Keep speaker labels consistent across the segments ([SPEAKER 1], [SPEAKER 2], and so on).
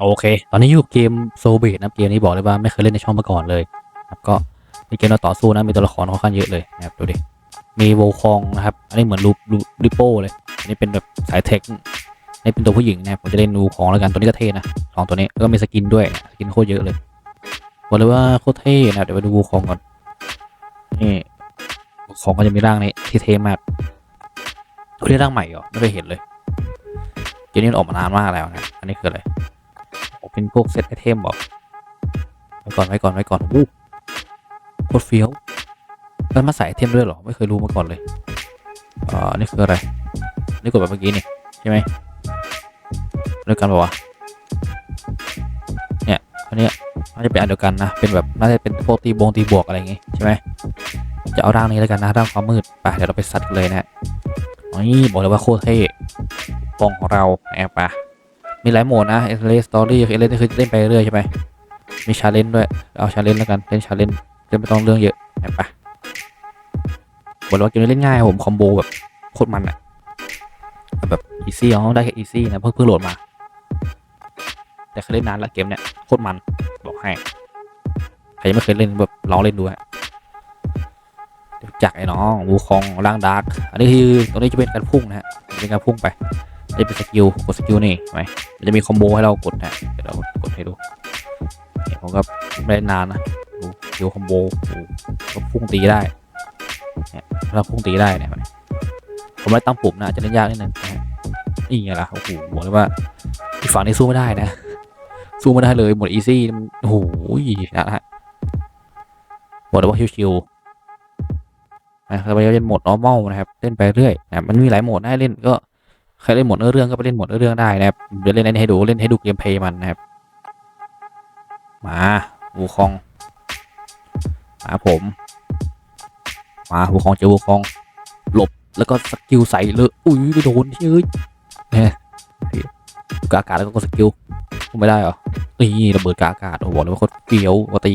[SPEAKER 1] โอเค ตอนนี้อยู่เกมโซเบตนะเกมนี้บอกเลยว่าไม่เคยเล่นในช่องมาก่อนเลยนะครับก็เป็นเกมเราต่อสู้นะมีตัวละครค่อนข้างเยอะเลยนะครับดูดิมีโวคองนะครับอันนี้เหมือนรูรูริโป้เลยอันนี้เป็นแบบสายเทคอันนี่เป็นตัวผู้หญิงนะผมจะเล่นวูคองแล้วกันตัวนี้ก็เท่นะสองตัวนี้แล้วก็มีสกินด้วยสกินโคตรเยอะเลยบอกเลยว่าโคตรเท่นะเดี๋ยวไปดูวูคองก่อนนี่วูคองก็จะมีร่างนี้ที่เท่มากตัวนี้ร่างใหม่เหรอไม่เคยเห็นเลยเกมนี้ออกมานานมากแล้วนะอันนี้คืออะไร เป็นพวกเซตไอเทมบอกไว้ก่อนไว้ก่อนไว้ก่อนวู้โคตรเฟี้ยวแล้วมาใส่ไอเทมด้วยหรอ ไม่เคยรู้มาก่อนเลยอ่านี่คืออะไร นี่กดแบบเมื่อกี้นี่ใช่ไหมด้วยกันปะวะเนี่ยอันนี้ยน่าจะเป็นอันเดียวกันนะ เป็นแบบน่าจะเป็นพวกตีบงตีบวกอะไรอย่างงี้ใช่ไหมจะเอาร่างนี้แล้วกันนะร่างความมืดไปเดี๋ยวเราไปซัดกันเลยนะฮะนี่บอกเลยว่าโคตรเท่ปองของเราแอบปะ มีหลายโหมดนะเอเลสตอรี่เอเลสนี่คือเล่นไปเรื่อยใช่ไหมมีชาเลนจ์ด้วย เอาชาเลนจ์แล้วกันเล่นชาเลนจ์จะไม่ต้องเรื่องเยอะเห็นปบอกว่าเกมนี้เล่นง่ายผมคอมโบแบบโคตรมันอะแบบอีซี่อ๋อได้แค่อีซี่นะเพิ่งเพิ่งโหลดมา แต่เคยเล่นนานละเกมเนี้ยโคตรมันบอกให้ใครยังไม่เคยเล่นแบบลองเล่นดูฮะเดี๋ยจักไอ้น้องวูคองร่างดาร์กอันนี้คือตรงนี้จะเป็นการพุ่งนะฮะเป็นการพุ่งไป จะเป็นสกิลกดสกิลนี่ใช่ไหมมันจะมีคอมโบให้เรากดนะเดี๋ยวเรากดให้ดูเนี่ยผมก็ไม่ได้นานนะดูสกิลคอมโบก็พุ่งตีได้เนี่ยเราพุ่งตีได้เนี่ยผมไม่ตั้งปุ่มนะจะเล่นยากนิดนึงนะนี่ไงล่ะโอ้โหบอกเลยว่าอีกฝั่งนี้สู้ไม่ได้นะ สู้ไม่ได้เลยหมดอีซี่โอ้โหนะฮะบอกเลยว่าชิวๆนะครับเราเล่นโหมด normal นะครับ เล่นไปเรื่อยนะมันมีหลายโหมดให้เล่นก็ ครเล่นหมดเอเรื่องก็ไปเล่นหมดเอเรื่องได้นะครับเดี๋ยวเล่นให้ดูเล่นให้ดูเกมเพย์มันนะครับ มาวูคองมาผม มาวูคองเจอวูคอง หลบแล้วก็สกิลใส่เลยอุ้ยไปโดนเฮ้ยเนี่ยกาอากาศแล้วก็สกิลไม่ได้เหรอนี่ระเบิดกาอากาศโอ้โหบอกเลยว่าโคตรเฟี้ยวตี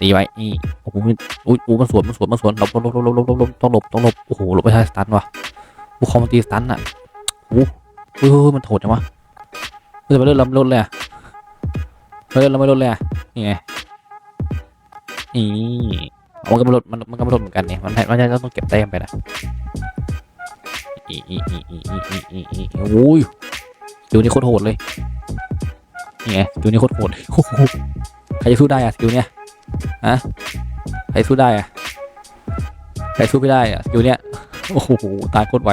[SPEAKER 1] ตีไว้นี่โอ้โหอุ้ยอู้มันสวนมันสวนมันสวนหลบหลบหลบหลบหลบต้องหลบต้องหลบโอ้โหหลบไม่ได้สตันว่ะวูคองมันตีสตันอะ โอ้ยมันโหดจังวะเราจะไปเลื่อนลดเลยอะเลื่อนม่ลดเลยอะนี่ไงนี่มันก็ไม่ลดมันมันก็ไม่ลดเหมือนกันเนี่ยมันมันจะต้องเก็บเต็มไปนะอีอีอีอีอีอีอีโอ้ยดูนี่โคตรโหดเลยนี่ไงอยู่นี่โคตรโหดใครจะสู้ได้อะสกิลเนี่ยอะใครสู้ได้อะใครสู้ไม่ได้อะสกิลเนี่ยโอ้โหตายโคตรไว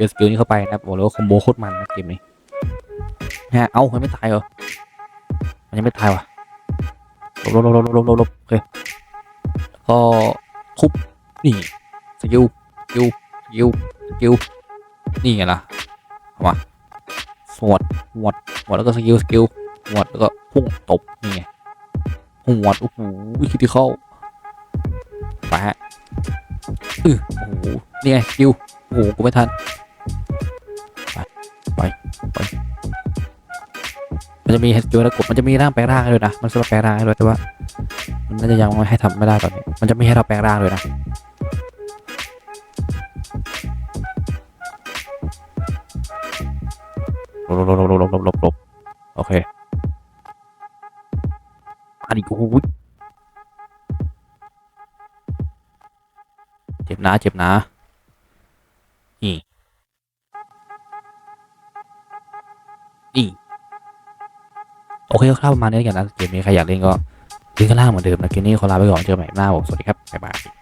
[SPEAKER 1] จอสกิลนี้เข้าไปนะครับบอกเลยว่าคอมโบโคตรมันนะเกมนี้ฮะเอ้ามันไม่ตายเหรอมันยังไม่ตายว่ะลบลบลบลบลบลบโอเคแล้วก็ทุบนี่สกิลสกิลสกิลสกิลนี่ไงล่ะเอามาสวดหวดหวดแล้วก็สกิลสกิลหวดแล้วก็พุ่งตบนี่ไงหวดโอ้โหคิดที่เข้าไปฮะอือโอ้โหนี่ไงสกิลโอ้โหกูไม่ทัน มันจะมีตัวระกบมันจะมีร่างแปลงร่างด้วยนะ มันสามารถแปลงร่างได้วยแต่ว่า มันน่าจะยังไม่ให้ทำไม่ได้ตอนนี้ มันจะไม่ให้เราแปลงร่างเลยนะลบลบลบลบลบลลบโอเค อันนี้โอ้ยเจ็บนะเจ็บนะนี่นี่ โอเคครับประมาณนี้กันนะเกมนี้ใครอยากเล่นก็ลิงก์ข้างล่างเหมือนเดิมนะเกมนี้ขอลาไปก่อนเจอกันใหม่หน้าผมสวัสดีครับบ๊ายบาย